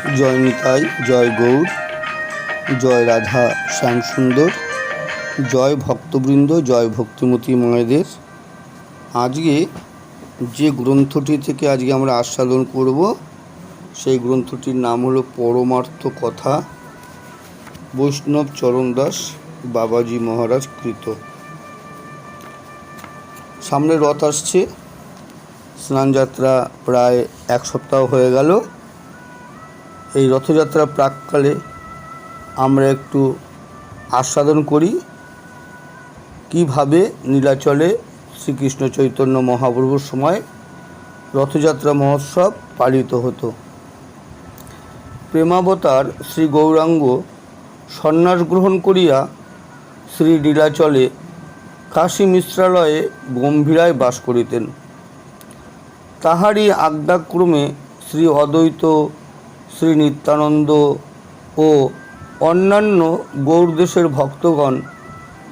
জয় নিতাই, জয় গৌর, জয় রাধা শ্যামসুন্দর, জয় ভক্তবৃন্দ, জয় ভক্তিমতী মায়েদের। আজকে যে গ্রন্থটি থেকে আজকে আমরা আস্বাদন করব, সেই গ্রন্থটির নাম হলো পরমার্থ কথা। বৈষ্ণব চরণ দাস বাবাজি মহারাজ কৃত। সামনে রথ আসছে, স্নানযাত্রা প্রায় এক সপ্তাহ হয়ে গেল। এই রথযাত্রা প্রাককালে আমরা একটু আস্বাদন করি, কীভাবে নীলাচলে শ্রীকৃষ্ণ চৈতন্য মহাপ্রভুর সময় রথযাত্রা মহোৎসব পালিত হতো। প্রেমাবতার শ্রী গৌরাঙ্গ সন্ন্যাস গ্রহণ করিয়া শ্রী নীলাচলে কাশী মিশ্রালয়ে গম্ভীরায় বাস করিতেন। তাহারই আজ্ঞাক্রমে শ্রী অদ্বৈত শ্রী নিত্যানন্দ ও অন্যান্য গৌরদেশের ভক্তগণ,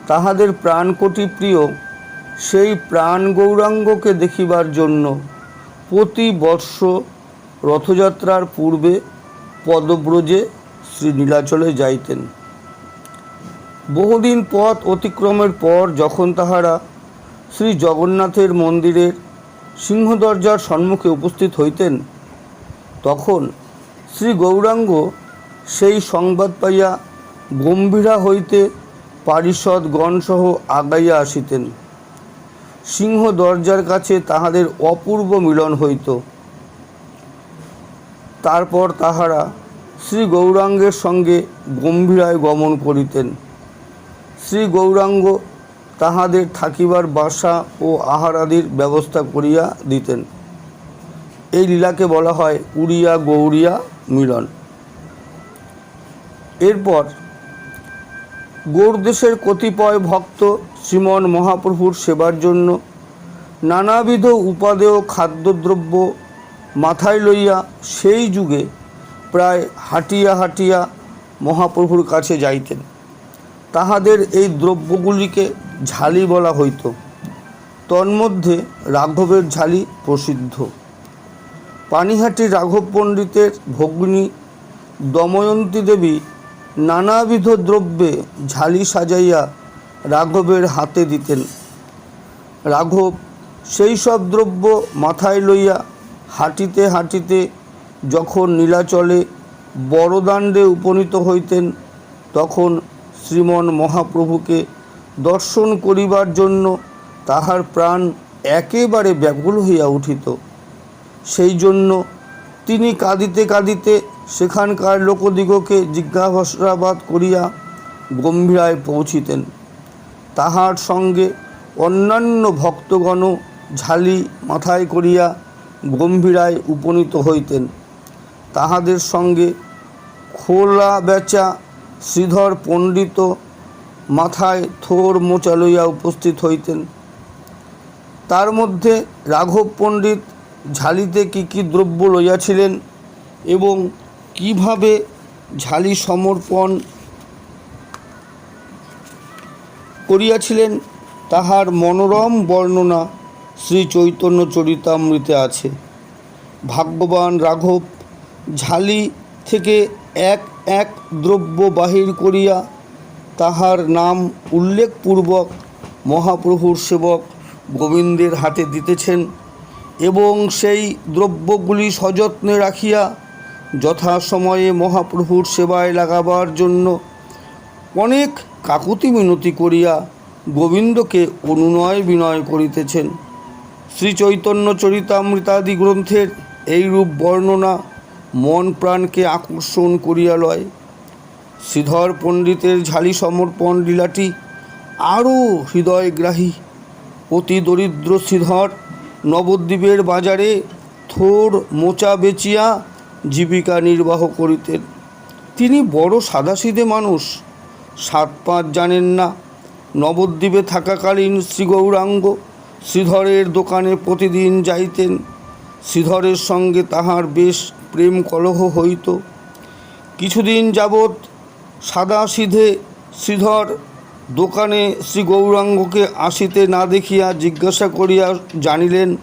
তাহাদের প্রাণকোটি প্রিয়, সেই প্রাণ গৌরাঙ্গকে দেখিবার জন্য প্রতি বর্ষ রথযাত্রার পূর্বে পদব্রজে শ্রী নীলাচলে যাইতেন। বহুদিন পথ অতিক্রমের পর যখন তাহারা শ্রী জগন্নাথের মন্দিরের সিংহদরজার সম্মুখে উপস্থিত হইতেন, তখন শ্রী গৌরাঙ্গ সেই সংবাদ পাইয়া গম্ভীরা হইতে পারিষদ গণসহ আগাইয়া আসিতেন। সিংহ দরজার কাছে তাহাদের অপূর্ব মিলন হইত। তারপর তাহারা শ্রী গৌরাঙ্গের সঙ্গে গম্ভীরায় গমন করিতেন। শ্রী গৌরাঙ্গ তাহাদের থাকিবার বাসা ও আহারাদির ব্যবস্থা করিয়া দিতেন। এই লীলাকে বলা হয় উড়িয়া গৌরিয়া মিলন। এরপর গৌরদেশের কতিপয় ভক্ত শ্রীমন মহাপ্রভুর সেবার জন্য নানাবিধ উপাদেয় খাদ্যদ্রব্য মাথায় লইয়া সেই যুগে প্রায় হাঁটিয়া হাঁটিয়া মহাপ্রভুর কাছে যাইতেন। তাহাদের এই দ্রব্যগুলিকে ঝালি বলা হইত। তন্মধ্যে রাঘবের ঝালি প্রসিদ্ধ। পানিহাটি রাঘব পণ্ডিতের ভগ্নী দময়ন্তী দেবী নানাবিধ দ্রব্যে ঝালি সাজাইয়া রাঘবের হাতে দিতেন। রাঘব সেই সব দ্রব্য মাথায় লইয়া হাঁটিতে হাঁটিতে যখন নীলাচলে বড়দাণ্ডে উপনীত হইতেন, তখন শ্রীমন মহাপ্রভুকে দর্শন করিবার জন্য তাহার প্রাণ একেবারে ব্যাকুল হইয়া উঠিত। সেই জন্য তিনি কাঁদিতে কাঁদিতে সেখানকার লোকদিগকে জিজ্ঞাসাবাদ করিয়া গম্ভীরায় পৌঁছিতেন। তাহার সঙ্গে অন্যান্য ভক্তগণ ঝালি মাথায় করিয়া গম্ভীরায় উপনীত হইতেন। তাহাদের সঙ্গে খোলা বেচা শ্রীধর পণ্ডিত মাথায় থোর মোচা লইয়া উপস্থিত হইতেন। তার মধ্যে রাঘব পণ্ডিত ঝালিতে কি কি দ্রব্য লইয়াছিলেন এবং কীভাবে ঝালি সমর্পণ করিয়াছিলেন, তাহার মনোরম বর্ণনা শ্রী চৈতন্য চরিতামৃতে আছে। ভাগ্যবান রাঘব, ঝালি থেকে এক এক দ্রব্য বাহির করিয়া তাহার নাম উল্লেখপূর্বক মহাপ্রভুর সেবক গোবিন্দের হাতে দিতেছেন। এবং সেই দ্রব্যগুলি সযত্নে রাখিয়া যথাসময়ে মহাপ্রভুর সেবায় লাগাবার জন্য অনেক কাকুতি মিনতি করিয়া গোবিন্দকে অনুনয় বিনয় করিতেছেন। শ্রী চৈতন্য চরিতামৃতাদি গ্রন্থের এইরূপ বর্ণনা মন প্রাণকে আকর্ষণ করিয়া লয়। শ্রীধর পণ্ডিতের ঝালি সমর্পণ লীলাটি আরও হৃদয়গ্রাহী। অতি দরিদ্র শ্রীধর নবদ্বীপের বাজারে থোর মোচা বেচিয়া জীবিকা নির্বাহ করিতেন। তিনি বড় সাদাসিধে মানুষ, সাত পাঁচ জানেন না। নবদ্বীপে থাকাকালীন শ্রী গৌরাঙ্গ শ্রীধরের দোকানে প্রতিদিন যাইতেন। শ্রীধরের সঙ্গে তাহার বেশ প্রেম কলহ হইত। কিছুদিন যাবৎ সাদা সিধে শ্রীধর দোকানে শ্রী গৌরাঙ্গকে আসিতে না দেখিয়া জিজ্ঞাসা করিয়া জানিলেন,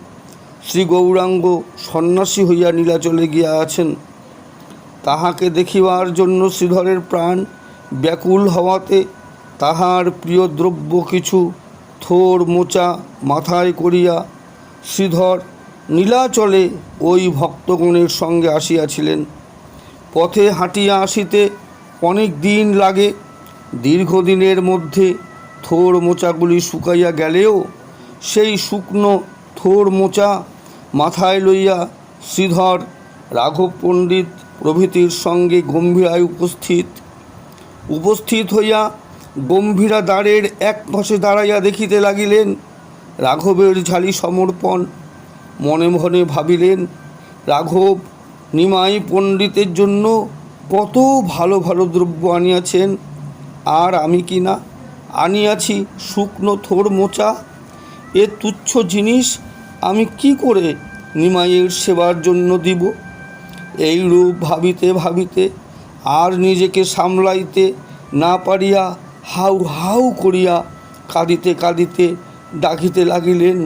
শ্রী গৌরাঙ্গ সন্ন্যাসী হইয়া নীলাচলে গিয়া আছেন তাহাকে দেখিবার জন্য শ্রীধরের প্রাণ ব্যাকুল হওয়াতে তাহার প্রিয় দ্রব্য কিছু থোর মোচা মাথায় করিয়া শ্রীধর নীলাচলে ওই ভক্তগণের সঙ্গে আসিয়াছিলেন। পথে হাঁটিয়া আসিতে অনেক দিন লাগে দীর্ঘদিনের মধ্যে থোর মোচাগুলি শুকাইয়া গেলেও সেই শুকনো থোর মোচা মাথায় লইয়া শ্রীধর রাঘব পণ্ডিত প্রভৃতির সঙ্গে গম্ভীরায় উপস্থিত। উপস্থিত হইয়া গম্ভীরা দ্বারের এক পাশে দাঁড়াইয়া দেখিতে লাগিলেন রাঘবের ঝালি সমর্পণ। মনে মনে ভাবিলেন, রাঘব, নিমাই পণ্ডিতের জন্য কত ভালো ভালো দ্রব্য আনিয়াছেন। আর আমি কি না? আনিয়াছি শুকনো থোর মোচা। এ তুচ্ছ জিনিস আমি কি করে নিমাইয়ের সেবার জন্য দিব? এই রূপ ভাবিতে ভাবিতে, আর নিজেকে সামলাইতে না পারিয়া হাউ হাউ করিয়া কাঁদিতে কাঁদিতে ডাকিতে লাগিলেন,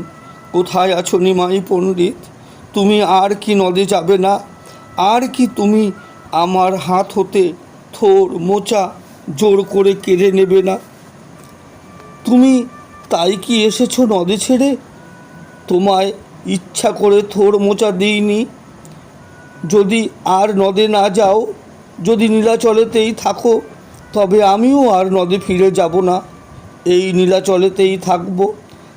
কোথায় আছো নিমাই পণ্ডিত? তুমি আর কি নদে যাবে না? আর কি তুমি আমার হাত হতে থোর মোচা জোর করে কেড়ে নেবে না। তুমি তাই কি এসেছ নদে ছেড়ে? তোমায় ইচ্ছা করে থোর মোচা দিইনি। যদি আর নদে না যাও, যদি নীলাচলেতেই থাকো, তবে আমিও আর নদে ফিরে যাব না। এই নীলাচলেতেই থাকব।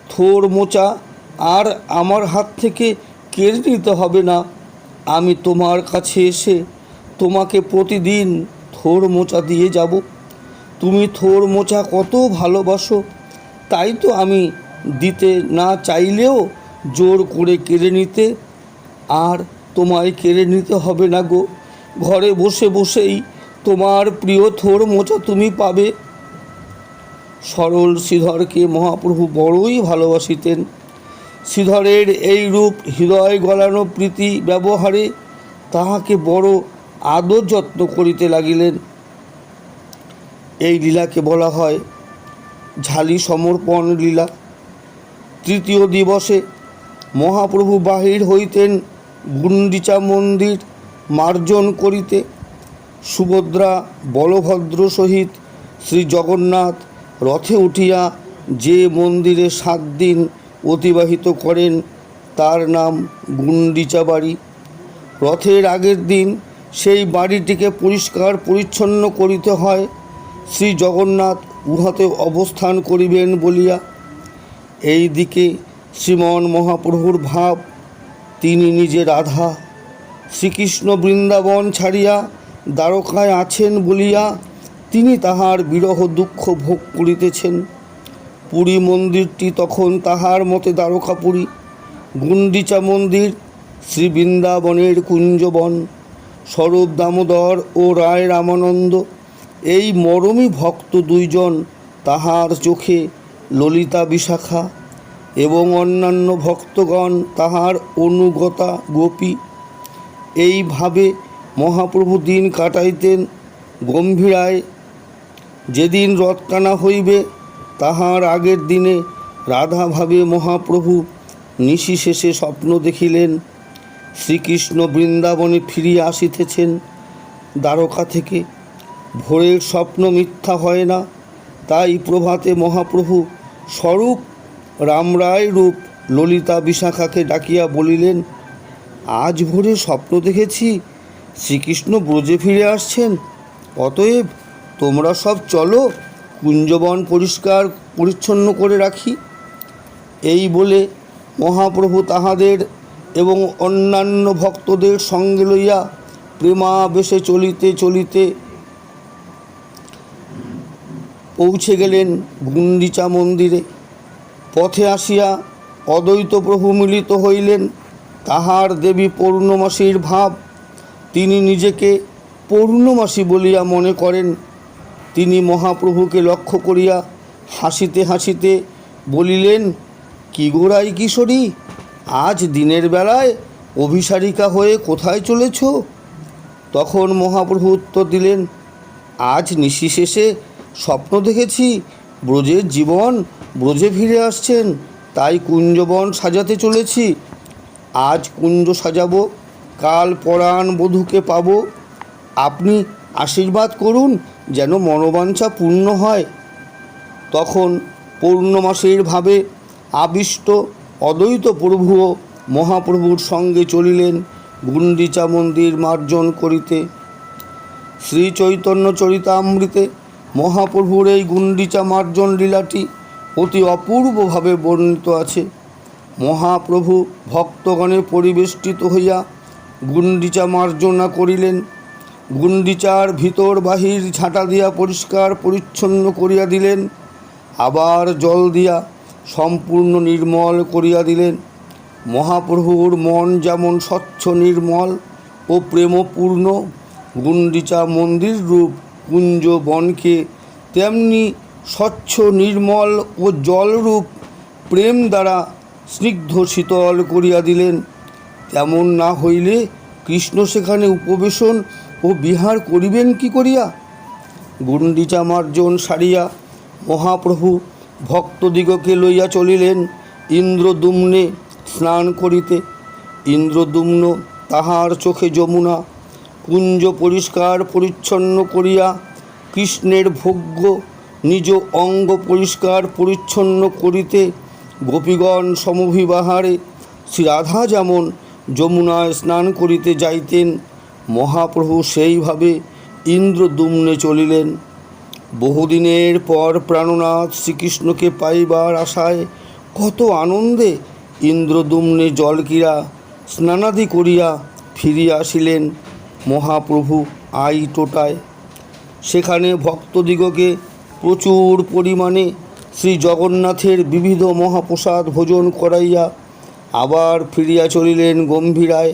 থোর মোচা আর আমার হাত থেকে কেড়ে নিতে হবে না। আমি তোমার কাছে এসে তোমাকে প্রতিদিন থোর মোচা দিয়ে যাব। তুমি থোর মোচা কত ভালোবাসো, তাই তো আমি দিতে না চাইলেও জোর করে কেড়ে নিতে। আর তোমায় কেড়ে নিতে হবে না গো, ঘরে বসে বসেই তোমার প্রিয় থোর মোচা তুমি পাবে। সরল শ্রীধরকে মহাপ্রভু বড়ই ভালোবাসিতেন। শ্রীধরের এই রূপ হৃদয় গলানো প্রীতি ব্যবহারে তাহাকে বড় আদর যত্ন করিতে লাগিলেন। এই লীলাকে বলা হয় ঝালি সমর্পণ লীলা। তৃতীয় দিবসে মহাপ্রভু বাহির হইতেন গুন্ডিচা মন্দির মার্জন করিতে। সুভদ্রা, বলভদ্র সহিত শ্রী জগন্নাথ রথে উঠিয়া যে মন্দিরে সাত দিন অতিবাহিত করেন, তার নাম গুন্ডিচা বাড়ি। রথের আগের দিন সেই বাড়িটিকে পরিষ্কার পরিচ্ছন্ন করিতে হয়। শ্রী জগন্নাথ উহাতে অবস্থান করিবেন বলিয়া, এই দিকে শ্রীমন মহাপ্রভুর ভাব, তিনি নিজে রাধা, শ্রীকৃষ্ণ বৃন্দাবন ছাড়িয়া দ্বারকায় আছেন বলিয়া, তিনি তাহার বিরহ দুঃখ ভোগ করিতেছেন। পুরী মন্দিরটি তখন তাহার মতে দ্বারকাপুরী গুন্ডিচা মন্দির শ্রী বৃন্দাবনের কুঞ্জবন, স্বরূপ দামোদর ও রায় রামানন্দ এই মরমী ভক্ত দুইজন তাহার চোখে ললিতা বিশাখা এবং অন্যান্য ভক্তগণ তাহার অনুগতা গোপী। এইভাবে মহাপ্রভু দিন কাটাইতেন গম্ভীরায়। যেদিন রথটানা হইবে, তাহার আগের দিনে রাধাভাবে মহাপ্রভু নিশি শেষে স্বপ্ন দেখিলেন। শ্রীকৃষ্ণ বৃন্দাবনে ফিরিয়া আসিতেছেন। দ্বারকা থেকে ভোরের স্বপ্ন মিথ্যা হয় না। তাই প্রভাতে মহাপ্রভু স্বরূপ রামরায় রূপ ললিতা বিশাখাকে ডাকিয়া বলিলেন, আজ ভোরে স্বপ্ন দেখেছি, শ্রীকৃষ্ণ ব্রজে ফিরে আসছেন। অতএব তোমরা সব চলো, কুঞ্জবন পরিষ্কার পরিচ্ছন্ন করে রাখি। এই বলে মহাপ্রভু তাহাদের এবং অন্যান্য ভক্তদের সঙ্গে লইয়া প্রেমাবেশে চলিতে চলিতে পৌঁছে গেলেন গুন্ডিচা মন্দিরে। পথে আসিয়া অদ্বৈত প্রভু মিলিত হইলেন। তাহার দেবী পূর্ণমাসীর ভাব। তিনি নিজেকে পূর্ণমাসী বলিয়া মনে করেন। তিনি মহাপ্রভুকে লক্ষ্য করিয়া হাসিতে হাসিতে বলিলেন, কি গোড়াই কিশোরী, আজ দিনের বেলায় অভিসারিকা হয়ে কোথায় চলেছ? তখন মহাপ্রভু উত্তর দিলেন, আজ নিশি শেষে স্বপ্ন দেখেছি, ব্রজের জীবন, ব্রজে ফিরে আসছেন, তাই কুঞ্জবন সাজাতে চলেছি। আজ কুঞ্জ সাজাবো, কাল পরাণ বধূকে পাবো। আপনি আশীর্বাদ করুন যেন মনোবাঞ্ছা পূর্ণ হয়। তখন পূর্ণমাসের ভাবে আবিষ্ট, অদ্বৈত প্রভুও মহাপ্রভুর সঙ্গে চলিলেন গুন্ডিচা মন্দির মার্জন করিতে। শ্রী চৈতন্য চরিতামৃতে মহাপ্রভুর এই গুন্ডিচা মার্জন লীলাটি অতি অপূর্বভাবে বর্ণিত আছে। মহাপ্রভু ভক্তগণে পরিবেষ্টিত হইয়া গুন্ডিচা মার্জনা করিলেন। গুন্ডিচার ভিতর বাহির ঝাঁটা দিয়া পরিষ্কার পরিচ্ছন্ন করিয়া দিলেন। আবার জল দিয়া সম্পূর্ণ নির্মল করিয়া দিলেন। মহাপ্রভুর মন যেমন স্বচ্ছ নির্মল ও প্রেমপূর্ণ গুন্ডিচা মন্দির রূপ কুঞ্জ বনকে তেমনি স্বচ্ছ, নির্মল ও জলরূপ প্রেম দ্বারা স্নিগ্ধ, শীতল করিয়া দিলেন। তেমন না হইলে কৃষ্ণ সেখানে উপবেশন ও বিহার করিবেন কি করিয়া? গুন্ডিচা মার্জন সারিয়া মহাপ্রভু ভক্তদিগকে লইয়া চলিলেন ইন্দ্রদুম্নে স্নান করিতে। ইন্দ্রদুম্ন তাহার চোখে যমুনা কুঞ্জ পরিষ্কার পরিচ্ছন্ন করিয়া কৃষ্ণের ভোগ্য নিজ অঙ্গ পরিষ্কার পরিচ্ছন্ন করিতে গোপীগণ সমভিবাহারে শ্রী রাধা যেমন যমুনায় স্নান করিতে যাইতেন, মহাপ্রভু সেইভাবে ইন্দ্রদুম্নে চলিলেন। বহুদিনের পর প্রাণনাথ শ্রীকৃষ্ণকে পাইবার আশায় কত আনন্দে ইন্দ্রদুম্নে জলকিরা স্নানাদি করিয়া ফিরিয়া আসিলেন। মহাপ্রভু আই টোটায়। সেখানে ভক্তদিগকে প্রচুর পরিমাণে শ্রী জগন্নাথের বিবিধ মহাপ্রসাদ ভোজন করাইয়া আবার ফিরিয়া চলিলেন গম্ভীরায়।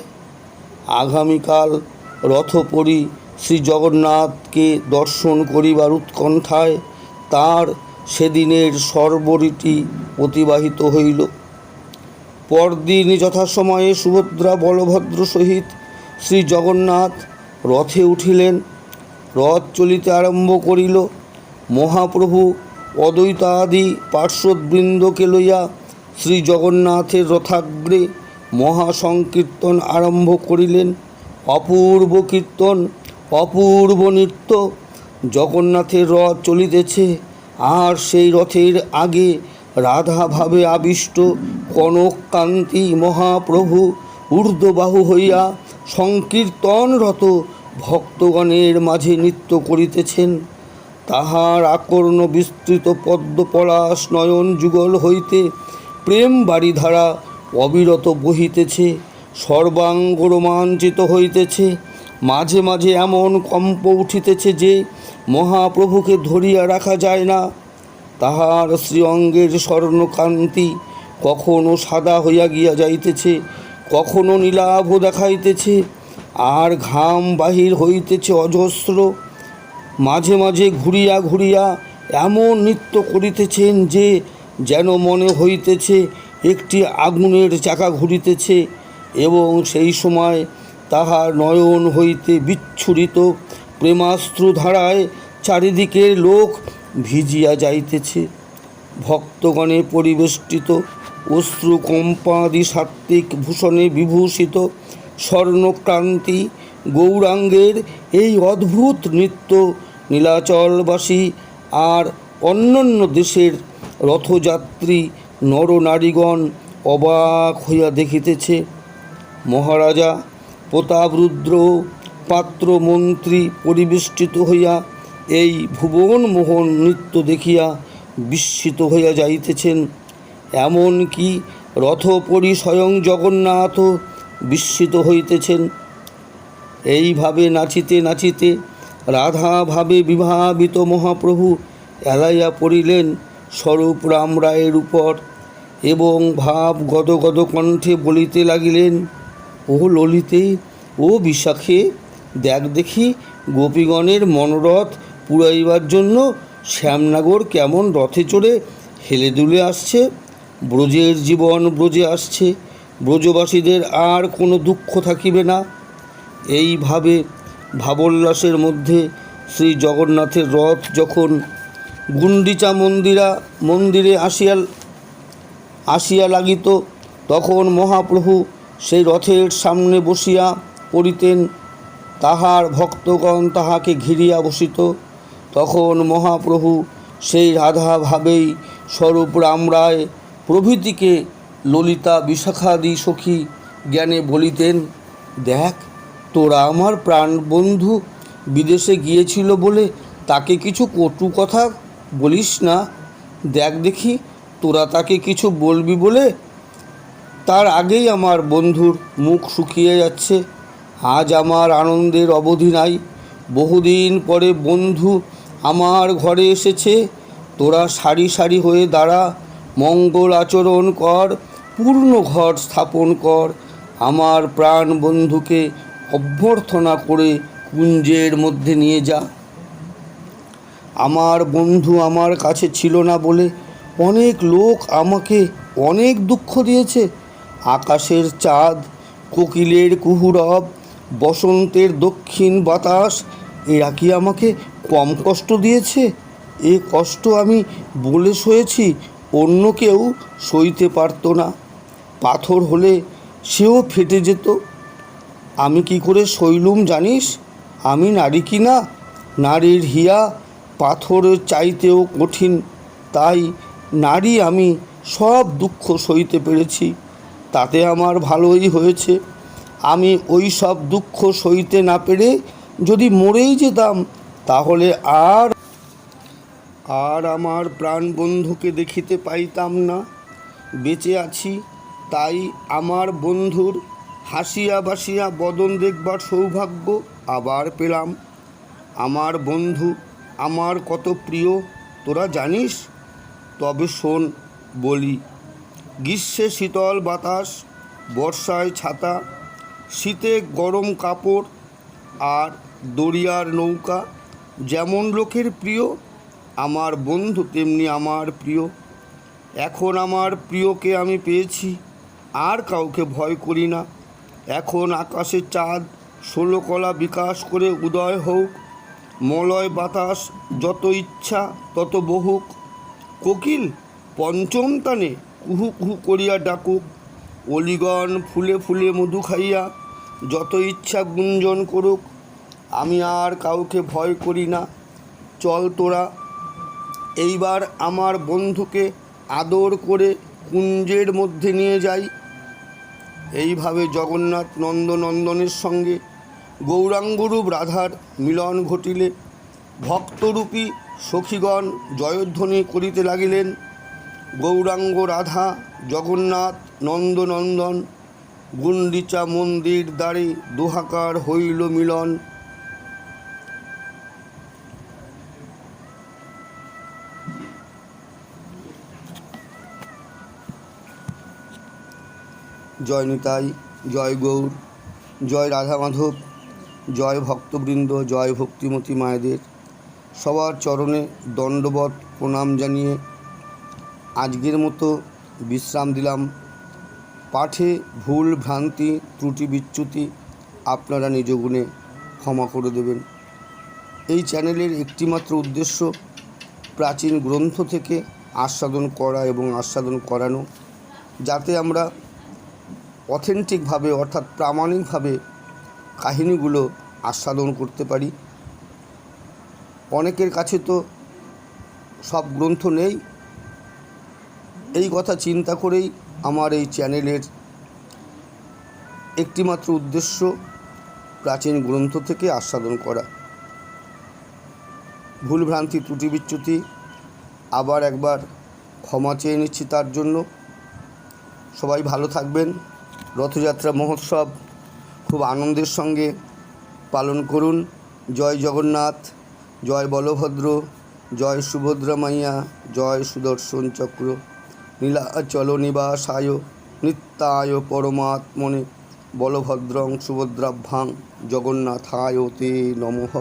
আগামীকাল রথপরি শ্রী জগন্নাথকে দর্শন করিবার উৎকণ্ঠায় তার সেদিনের সর্বরীতি অতিবাহিত হইল। পরদিন যথাসময়ে সুভদ্রা বলভদ্র সহিত শ্রী জগন্নাথ রথে উঠিলেন। রথ চলিতে আরম্ভ করিল। মহাপ্রভু অদ্বৈতাদি পার্শ্ববৃন্দকে লইয়া শ্রী জগন্নাথের রথাগ্রে মহাসংকীর্তন আরম্ভ করিলেন। অপূর্ব কীর্তন, অপূর্ব নৃত্য, জগন্নাথের রথ চলিতেছে। আর সেই রথের আগে রাধাভাবে আবিষ্ট কনককান্তি মহাপ্রভু ঊর্ধ্ববাহু হইয়া সংকীর্তনরত ভক্তগণের মাঝে নৃত্য করিতেছেন। তাহার আকর্ণ বিস্তৃত পদ্মপলাশ নয়ন যুগল হইতে প্রেম বাড়িধারা অবিরত বহিতেছে, সর্বাঙ্গ রোমাঞ্চিত হইতেছে। মাঝে মাঝে এমন কম্প উঠিতেছে যে মহাপ্রভুকে ধরিয়া রাখা যায় না। তাহার শ্রীঅঙ্গের স্বর্ণকান্তি কখনো সাদা হইয়া গিয়া যাইতেছে। কখনো নীলাভ দেখাইতেছে, আর ঘাম বাহির হইতেছে অজস্র। মাঝে মাঝে ঘুরিয়া ঘুরিয়া এমন নৃত্য করিতেছেন যে, যেন মনে হইতেছে একটি আগুনের চাকা ঘুরিতেছে এবং সেই সময় তাহার নয়ন হইতে বিচ্ছুরিত প্রেমাস্ত্র ধারায় চারিদিকের লোক ভিজিয়া যাইতেছে। ভক্তগণে পরিবেষ্টিত অশ্রু কম্পাদি সাত্ত্বিক ভূষণে বিভূষিত স্বর্ণক্রান্তি গৌরাঙ্গের এই অদ্ভুত নৃত্য নীলাচলবাসী আর অন্যান্য দেশের রথযাত্রী নরনারীগণ অবাক হইয়া দেখিতেছে। মহারাজা প্রতাপরুদ্র পাত্র মন্ত্রী পরিবেষ্টিত হইয়া এই ভুবন মোহন নৃত্য দেখিয়া বিস্মিত হইয়া যাইতেছেন। এমন কি রথপরি স্বয়ং জগন্নাথ বিস্মিত হইতেছেন। এইভাবে নাচিতে নাচিতে রাধাভাবে বিভাবিত মহাপ্রভু এলাইয়া পড়িলেন স্বরূপ রাম রায়ের উপর এবং ভাব গদগদ কণ্ঠে বলিতে লাগিলেন, ও ললিতে, ও বিশাখে, দেখ দেখি গোপীগণের মনোরথ পুরাইবার জন্য শ্যামনগর কেমন রথে চড়ে হেলে দুলে আসছে? ব্রজের জীবন ব্রজে আসছে, ব্রজবাসীদের আর কোনো দুঃখ থাকিবে না। এইভাবে ভাবোল্লাসের মধ্যে শ্রী জগন্নাথের রথ যখন গুন্ডিচা মন্দিরা মন্দিরে আসিয়া আসিয়া লাগিত, তখন মহাপ্রভু সেই রথের সামনে বসিয়া পড়িতেন, তাহার ভক্তগণ তাহাকে ঘিরিয়া বসিত। তখন মহাপ্রভু সেই রাধাভাবেই স্বরূপ রামরায় প্রভৃতিকে ললিতা, বিশাখাদি সখী জ্ঞানে বলিতেন, দেখ, তোরা আমার প্রাণ বন্ধু, বিদেশে গিয়েছিল বলে তাকে কিছু কটু কথা বলিস না। দেখ দেখি, তোরা তাকে কিছু বলবি বলে? তার আগেই আমার বন্ধুর মুখ শুকিয়ে যাচ্ছে। আজ আমার আনন্দের অবধি নাই। বহুদিন পরে বন্ধু আমার ঘরে এসেছে। তোরা সারি সারি হয়ে দাঁড়া। মঙ্গল আচরণ কর, পূর্ণ ঘর স্থাপন কর। আমার প্রাণ বন্ধুকে অভ্যর্থনা করে কুঞ্জের মধ্যে নিয়ে যা। আমার বন্ধু আমার কাছে ছিল না বলে অনেক লোক আমাকে অনেক দুঃখ দিয়েছে। আকাশের চাঁদ, কোকিলের কুহুরব, বসন্তের দক্ষিণ বাতাস, এরা কি আমাকে কম কষ্ট দিয়েছে? এ কষ্ট আমি বলে সয়েছি অন্য কেউ সইতে পারতো না। পাথর হলে সেও ফেটে যেত। আমি কি করে সইলুম জানিস? আমি নারী কি না? নারীর হিয়া পাথরের চাইতেও কঠিন। তাই নারী আমি সব দুঃখ সইতে পেরেছি। তাতে আমার ভালোই হয়েছে। আমি ওই সব দুঃখ সইতে না পেরে যদি মরেই যেতাম, তাহলে আর আর আমার প্রাণ বন্ধুকে দেখিতে পাইতাম না। বেঁচে আছি, তাই আমার বন্ধুর হাসিয়া বাসিয়া বদন দেখবার সৌভাগ্য আবার পেলাম। আমার বন্ধু আমার কত প্রিয়, তোরা জানিস? তবে শোন, বলি, গ্রীষ্মে শীতল বাতাস, বর্ষায় ছাতা, শীতে গরম কাপড় আর দরিয়ার নৌকা যেমন লোকের প্রিয় আমার বন্ধু তেমনি আমার প্রিয়। এখন আমার প্রিয়কে আমি পেয়েছি, আর কাউকে ভয় করি না। এখন আকাশে চাঁদ, ষোলো কলা বিকাশ করে উদয় হোক। মলয় বাতাস যত ইচ্ছা তত বহুক। কোকিল, পঞ্চম তানে কুহু কুহু করিয়া ডাকুক। অলিগণ ফুলে ফুলে মধু খাইয়া যত ইচ্ছা গুঞ্জন করুক। আমি আর কাউকে ভয় করি না। চল তোরা এইবার আমার বন্ধুকে আদর করে কুঞ্জের মধ্যে নিয়ে যাই। এইভাবে জগন্নাথ নন্দনন্দনের সঙ্গে গৌরাঙ্গরূপ রাধার মিলন ঘটিলে ভক্তরূপী সখীগণ জয়ধ্বনি করিতে লাগিলেন। গৌরাঙ্গ রাধা, জগন্নাথ নন্দনন্দন গুন্ডিচা মন্দির দ্বারে দুহাকার হইল মিলন। জয় নিতাই, জয় গৌর, জয় রাধা মাধব জয় ভক্তবৃন্দ, জয় ভক্তিমতী মায়েদের। সবার চরণে দণ্ডবত প্রণাম জানিয়ে আজকের মতো বিশ্রাম দিলাম। পাঠে ভুল ভ্রান্তি, ত্রুটি বিচ্যুতি আপনারা নিজ গুণে ক্ষমা করে দেবেন। এই চ্যানেলের একটিমাত্র উদ্দেশ্য প্রাচীন গ্রন্থ থেকে আস্বাদন করা এবং আস্বাদন করানো, যাতে আমরা অথেন্টিকভাবে অর্থাৎ প্রামাণিকভাবে কাহিনীগুলো আস্বাদন করতে পারি। অনেকের কাছে তো সব গ্রন্থ নেই। এই কথা চিন্তা করেই আমার এই চ্যানেলের একটিমাত্র উদ্দেশ্য প্রাচীন গ্রন্থ থেকে আস্বাদন করা। ভুলভ্রান্তি ত্রুটি বিচ্যুতি আবার একবার ক্ষমা চেয়ে নিচ্ছি তার জন্য। সবাই ভালো থাকবেন। রথযাত্রা মহোৎসব, খুব আনন্দের সঙ্গে পালন করুন। জয় জগন্নাথ, জয় বলভদ্র, জয় সুভদ্রা মাইয়া, জয় সুদর্শন চক্র। নীলাচল নিবাসায় নিত্যায় পরমাত্মনে বলভদ্রং সুভদ্রাভ্যাং জগন্নাথায় তে নমঃ।